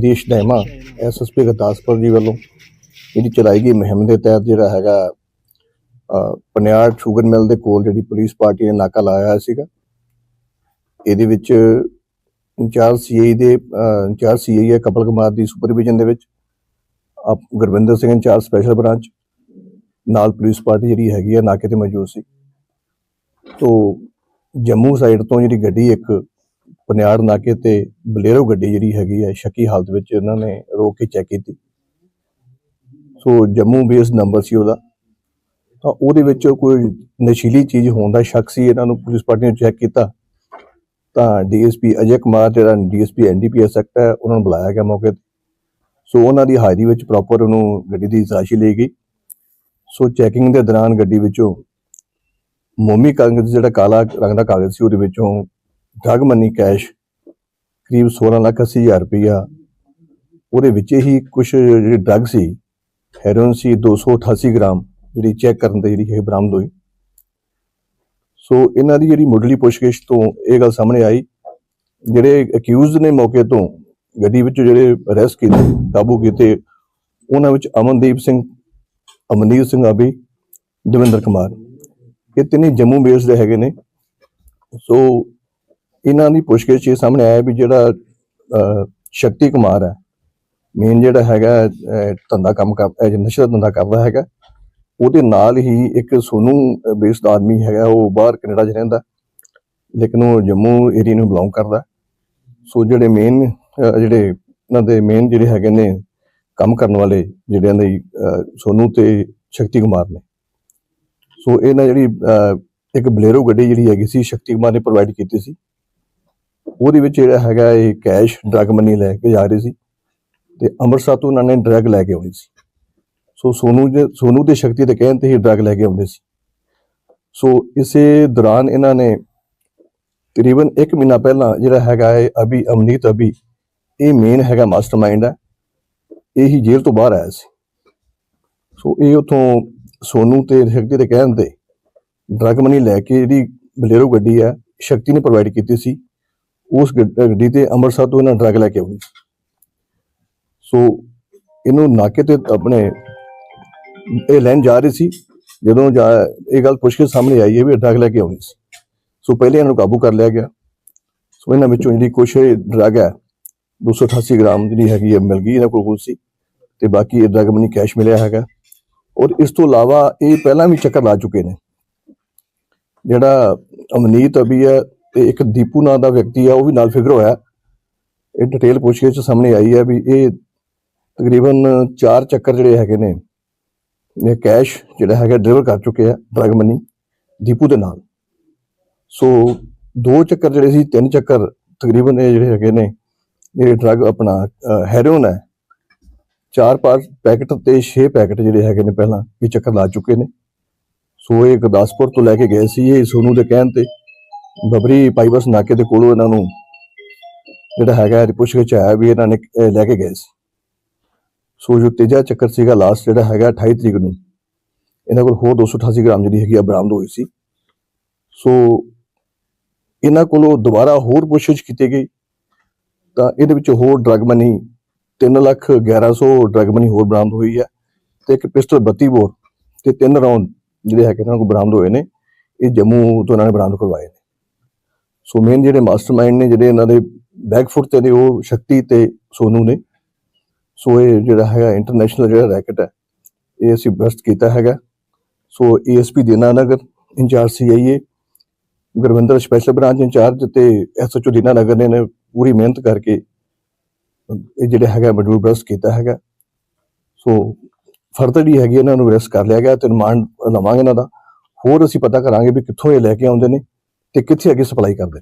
Harish ਡੈਮਾ SSP Gurdaspur ਜੀ ਵੱਲੋਂ ਜਿਹੜੀ ਚਲਾਈ ਗਈ ਮੁਹਿੰਮ ਦੇ ਤਹਿਤ ਜਿਹੜਾ ਹੈਗਾ ਪਨਿਆੜ ਸ਼ੂਗਰ ਮਿਲ ਦੇ ਕੋਲ ਜਿਹੜੀ ਪੁਲਿਸ ਪਾਰਟੀ ਨੇ ਨਾਕਾ ਲਾਇਆ ਸੀਗਾ। ਇਹਦੇ ਵਿੱਚ ਇੰਚਾਰਜ ਸੀਆਈ ਦੇ ਇੰਚਾਰਜ ਸੀਆਈ ਹੈ ਕਪਲ ਕੁਮਾਰ ਦੀ ਸੁਪਰਵਿਜ਼ਨ ਦੇ ਵਿੱਚ ਆਪ Gurvinder Singh in charge special branch, ਨਾਲ ਪੁਲਿਸ ਪਾਰਟੀ ਜਿਹੜੀ ਹੈਗੀ ਆ, ਨਾਕੇ ਤੇ ਮੌਜੂਦ ਸੀ। ਤੋਂ ਜੰਮੂ ਸਾਈਡ ਤੋਂ ਜਿਹੜੀ ਗੱਡੀ ਇੱਕ ਪਨਿਆੜ ਨਾਕੇ ਤੇ ਬਲੇਰੋ ਗੱਡੀ ਜਿਹੜੀ ਹੈਗੀ ਹੈ ਸ਼ੱਕੀ ਹਾਲਤ ਵਿੱਚ ਉਹਨਾਂ ਨੇ ਰੋਕ ਕੇ ਚੈੱਕ ਕੀਤੀ। ਸੋ ਜੰਮੂ ਬੇਸ ਨੰਬਰ ਸੀ ਉਹਦਾ। ਤਾਂ ਉਹਦੇ ਵਿੱਚ ਕੋਈ ਨਸ਼ੀਲੀ ਚੀਜ਼ ਹੋਣ ਦਾ ਸ਼ੱਕ ਸੀ, ਇਹਨਾਂ ਨੂੰ ਪੁਲਿਸ ਪਾਰਟੀ ਨੇ ਚੈੱਕ ਕੀਤਾ। ਤਾਂ ਡੀਐਸਪੀ ਅਜੇ ਕੁਮਾਰ, ਜਿਹੜਾ ਡੀਐਸਪੀ ਐਨਡੀਪੀਐਸ ਐਕਟ ਹੈ, ਉਹਨਾਂ ਨੂੰ ਬੁਲਾਇਆ ਗਿਆ ਮੌਕੇ ਤੇ। ਸੋ ਉਹਨਾਂ ਦੀ ਹਾਜ਼ਰੀ ਵਿੱਚ ਪ੍ਰੋਪਰ ਉਹਨੂੰ ਗੱਡੀ ਦੀ ਤਲਾਸ਼ੀ ਲਈ ਗਈ। ਸੋ ਚੈਕਿੰਗ ਦੇ ਦੌਰਾਨ ਗੱਡੀ ਵਿੱਚੋਂ ਮੋਮੀ ਕਾਗਜ਼, ਜਿਹੜਾ ਕਾਲਾ ਰੰਗ ਦਾ ਕਾਗਜ਼ ਸੀ, ਉਹਦੇ ਵਿੱਚੋਂ ਡਰਗ ਮਨੀ ਕੈਸ਼, ਕਰੀਬ 16 ਲੱਖ 80 ਹਜ਼ਾਰ ਰੁਪਇਆ ਉਹਦੇ ਵਿੱਚ ਹੀ ਕੁਝ ਜਿਹੜੀ ਡਰਗ ਸੀ, ਹੈਰੋਇਨ ਸੀ 288 ਗ੍ਰਾਮ, ਜਿਹੜੀ ਚੈੱਕ ਕਰਨ ਤੇ ਜਿਹੜੀ ਹੈ ਬਰਾਮਦ ਹੋਈ। ਸੋ ਇਹਨਾਂ ਦੀ ਜਿਹੜੀ ਮੁੱਢਲੀ ਪੁੱਛਗਿੱਛ ਤੋਂ ਇਹ ਗੱਲ ਸਾਹਮਣੇ ਆਈ। ਜਿਹੜੇ ਅਕਿਊਜ਼ਡ ਨੇ ਮੌਕੇ ਤੋਂ ਗੱਡੀ ਵਿੱਚ ਜਿਹੜੇ ਅਰੈਸਟ ਕੀਤੇ, ਕਾਬੂ ਕੀਤੇ, ਉਹਨਾਂ ਵਿੱਚ ਅਮਨਦੀਪ ਸਿੰਘ ਅਮਨੀਤ ਸਿੰਘ ਆਬੀ, ਦਵਿੰਦਰ ਕੁਮਾਰ। ਇਹ ਤਿੰਨੇ ਜੰਮੂ ਬੇਸ ਦੇ ਹੈਗੇ ਨੇ। ਸੋ ਇਹਨਾਂ ਦੀ ਪੁੱਛਗਿੱਛ ਇਹ ਸਾਹਮਣੇ ਆਇਆ ਵੀ ਜਿਹੜਾ ਸ਼ਕਤੀ ਕੁਮਾਰ ਹੈ ਮੇਨ ਜਿਹੜਾ ਹੈਗਾ ਧੰਦਾ ਕੰਮ ਕਰ ਨਸ਼ਾ ਧੰਦਾ ਕਰਦਾ ਹੈਗਾ ਉਹਦੇ ਨਾਲ ਹੀ ਇੱਕ ਸੋਨੂ ਬੇਸਡ ਆਦਮੀ ਹੈਗਾ ਉਹ ਬਾਹਰ ਕੈਨੇਡਾ 'ਚ ਰਹਿੰਦਾ ਲੇਕਿਨ ਉਹ ਜੰਮੂ ਏਰੀਆ ਨੂੰ ਬਿਲੋਂਗ ਕਰਦਾ। ਸੋ ਜਿਹੜੇ ਮੇਨ ਜਿਹੜੇ ਇਹਨਾਂ ਦੇ ਮੇਨ ਜਿਹੜੇ ਹੈਗੇ ਨੇ ਕੰਮ ਕਰਨ ਵਾਲੇ ਜਿਹੜਿਆਂ ਦੇ ਅਹ, ਸੋਨੂ ਤੇ ਸ਼ਕਤੀ ਕੁਮਾਰ ਨੇ। ਸੋ ਇਹਨਾਂ ਜਿਹੜੀ ਇੱਕ ਬਲੇਰੋ ਗੱਡੀ ਜਿਹੜੀ ਹੈਗੀ ਸੀ ਸ਼ਕਤੀ ਕੁਮਾਰ ਨੇ ਪ੍ਰੋਵਾਈਡ ਕੀਤੀ ਸੀ। ਉਹਦੇ ਵਿੱਚ ਜਿਹੜਾ ਹੈਗਾ ਇਹ ਕੈਸ਼ ਡਰਗ ਮਨੀ ਲੈ ਕੇ ਜਾ ਰਹੇ ਸੀ ਤੇ ਅੰਮ੍ਰਿਤਸਰ ਤੋਂ ਉਹਨਾਂ ਨੇ ਡਰਗ ਲੈ ਕੇ ਆਉਣੀ ਸੀ। ਸੋ ਸੋਨੂ ਦੇ ਸੋਨੂ ਤੇ ਸ਼ਕਤੀ ਦੇ ਕਹਿਣ ਤੇ ਹੀ ਡਰਗ ਲੈ ਕੇ ਆਉਂਦੇ ਸੀ। ਸੋ ਇਸੇ ਦੌਰਾਨ ਇਹਨਾਂ ਨੇ ਤਕਰੀਬਨ 1 ਮਹੀਨਾ ਪਹਿਲਾਂ ਜਿਹੜਾ ਹੈਗਾ ਹੈ ਅਭੀ, ਅਮਨੀਤ ਅਭੀ, ਇਹ ਮੇਨ ਹੈਗਾ ਮਾਸਟਰਮਾਈਂਡ ਹੈ, ਇਹ ਹੀ ਜੇਲ੍ਹ ਤੋਂ ਬਾਹਰ ਆਇਆ ਸੀ। ਸੋ ਇਹ ਉਥੋਂ ਸੋਨੂ ਤੇ ਸ਼ਕਤੀ ਦੇ ਕਹਿਣ ਤੇ ਡਰਗ ਮਨੀ ਲੈ ਕੇ ਜਿਹੜੀ ਬਲੇਰੋ ਗੱਡੀ ਹੈ, ਸ਼ਕਤੀ ਨੇ ਪ੍ਰੋਵਾਈਡ ਕੀਤੀ ਸੀ। ਉਸ ਗੱਡ- ਗੱਡੀ ਤੇ ਅੰਮ੍ਰਿਤਸਰ ਤੋਂ ਇਹਨਾਂ ਡਰਗ ਲੈ ਕੇ ਆਉਣੀ। ਸੀ ਸੋ ਇਹਨੂੰ ਨਾਕੇ ਤੇ ਆਪਣੇ ਇਹ ਲੈਣ ਜਾ ਰਹੀ ਸੀ। ਜਦੋਂ ਜਾ ਇਹ ਗੱਲ ਪੁੱਛ ਕੇ ਸਾਹਮਣੇ ਆਈ ਹੈ ਵੀ ਡਰਗ ਲੈ ਕੇ ਆਉਣੀ ਸੀ। ਸੋ ਪਹਿਲੇ ਇਹਨਾਂ ਨੂੰ ਕਾਬੂ ਕਰ ਲਿਆ ਗਿਆ। ਸੋ ਇਹਨਾਂ ਵਿੱਚੋਂ ਜਿਹੜੀ ਕੁਛ ਡਰਗ ਹੈ 288 ਗ੍ਰਾਮ ਜਿਹੜੀ ਹੈਗੀ ਹੈ, ਮਿਲ ਗਈ ਇਹਨਾਂ ਕੋਲ ਕੁਝ ਸੀ ਤੇ ਬਾਕੀ ਇਹ ਡਰਗ ਮਨੀ ਕੈਸ਼ ਮਿਲਿਆ ਹੈਗਾ। ਔਰ ਇਸ ਤੋਂ ਇਲਾਵਾ ਇਹ ਪਹਿਲਾਂ ਵੀ ਚੱਕਰ ਲਾ ਚੁੱਕੇ ਨੇ। ਜਿਹੜਾ ਅਮਨੀਤ ਅਭੀ ਹੈ ਤੇ ਇੱਕ ਦੀਪੂ ਨਾਂ ਦਾ ਵਿਅਕਤੀ ਆ, ਉਹ ਵੀ ਨਾਲ ਫਿਗਰ ਹੋਇਆ। ਇਹ ਡਿਟੇਲ ਪੁੱਛਗਿੱਛ 'ਚ ਸਾਹਮਣੇ ਆਈ ਹੈ ਵੀ ਇਹ ਤਕਰੀਬਨ 4 ਚੱਕਰ ਜਿਹੜੇ ਹੈਗੇ ਨੇ, ਇਹ ਕੈਸ਼ ਜਿਹੜਾ ਹੈਗਾ ਡਿਲੀਵਰ ਕਰ ਚੁੱਕੇ ਆ ਡਰਗ ਮਨੀ ਦੀਪੂ ਦੇ ਨਾਲ। ਸੋ ਦੋ ਚੱਕਰ ਜਿਹੜੇ ਸੀ, ਤਿੰਨ ਚੱਕਰ ਤਕਰੀਬਨ ਇਹ ਜਿਹੜੇ ਹੈਗੇ ਨੇ, ਇਹ ਡਰਗ ਆਪਣਾ ਹੈਰੋਨ ਹੈ। ਚਾਰ ਪਾਰ ਪੈਕਟ ਤੇ 6 ਪੈਕਟ ਜਿਹੜੇ ਹੈਗੇ ਨੇ ਪਹਿਲਾਂ ਇਹ ਚੱਕਰ ਲਾ ਚੁੱਕੇ ਨੇ। ਸੋ ਇਹ ਗੁਰਦਾਸਪੁਰ ਤੋਂ ਲੈ ਕੇ ਗਏ ਸੀ, ਇਹ ਸੋਨੂ ਦੇ ਕਹਿਣ ਤੇ। ਬਬਰੀ ਪਾਈਬਸ ਨਾਕੇ ਦੇ ਕੋਲੋਂ ਇਹਨਾਂ ਨੂੰ ਜਿਹੜਾ ਹੈਗਾ ਪੁੱਛ ਕੇ ਆਇਆ ਵੀ ਇਹਨਾਂ ਨੇ ਲੈ ਕੇ ਗਏ ਸੀ। ਸੋ ਜੋ ਤੀਜਾ ਚੱਕਰ ਸੀਗਾ ਲਾਸਟ ਜਿਹੜਾ ਹੈਗਾ 28 ਤਰੀਕ ਨੂੰ। ਇਹਨਾਂ ਕੋਲ ਹੋਰ 288 ਗ੍ਰਾਮ ਜਿਹੜੀ ਹੈਗੀ ਆ, ਬਰਾਮਦ ਹੋਈ ਸੀ। ਸੋ ਇਹਨਾਂ ਕੋਲੋਂ ਦੁਬਾਰਾ ਹੋਰ ਪੁੱਛਗਿੱਛ ਕੀਤੀ ਗਈ। ਤਾਂ ਇਹਦੇ ਵਿੱਚ ਹੋਰ drug money 3 lakh 1100 drug money ਹੋਰ ਬਰਾਮਦ ਹੋਈ ਹੈ ਤੇ ਇੱਕ ਪਿਸਟਲ 32 ਬੋਰ ਤੇ ਤਿੰਨ ਰਾਉਂਡ ਜਿਹੜੇ ਹੈਗੇ ਇਹਨਾਂ ਕੋਲ ਬਰਾਮਦ ਹੋਏ ਨੇ। ਇਹ ਜੰਮੂ ਤੋਂ ਇਹਨਾਂ ਨੇ ਬਰਾਮਦ ਕਰਵਾਏ ਨੇ। ਸੋ ਮੇਨ ਜਿਹੜੇ ਮਾਸਟਰਮਾਈਂਡ ਨੇ, ਜਿਹੜੇ ਇਹਨਾਂ ਦੇ ਬੈਕਫੁੱਟ ਤੇ ਨੇ, ਉਹ ਸ਼ਕਤੀ ਤੇ ਸੋਨੂ ਨੇ। ਸੋ ਇਹ ਜਿਹੜਾ ਹੈਗਾ ਇੰਟਰਨੈਸ਼ਨਲ ਜਿਹੜਾ ਰੈਕਟ ਹੈ, ਇਹ ਅਸੀਂ ਬਸਟ ਕੀਤਾ ਹੈਗਾ। ਸੋ ASP Dinanagar in charge CIA Gurvinder special branch in charge ਤੇ ਐਸਐਚਓ ਦੀਨਾਨਗਰ ਨੇ ਨੇ ਪੂਰੀ ਮਿਹਨਤ ਕਰਕੇ ਇਹ ਜਿਹੜਾ ਹੈਗਾ ਮਡੂਲ ਬਸਟ ਕੀਤਾ ਹੈਗਾ। ਸੋ ਫਰਦਰ ਹੀ ਹੈਗੀ, ਇਹਨਾਂ ਨੂੰ ਅਰੈਸਟ ਕਰ ਲਿਆ ਗਿਆ ਤੇ ਰਿਮਾਂਡ ਲਵਾਂਗੇ ਇਹਨਾਂ ਦਾ। ਹੋਰ ਅਸੀਂ ਪਤਾ ਕਰਾਂਗੇ ਵੀ ਕਿੱਥੋਂ ਇਹ ਲੈ ਕੇ ਆਉਂਦੇ ਨੇ। ਤੇ ਕਿੱਥੇ ਅੱਗੇ ਸਪਲਾਈ ਕਰਦੇ?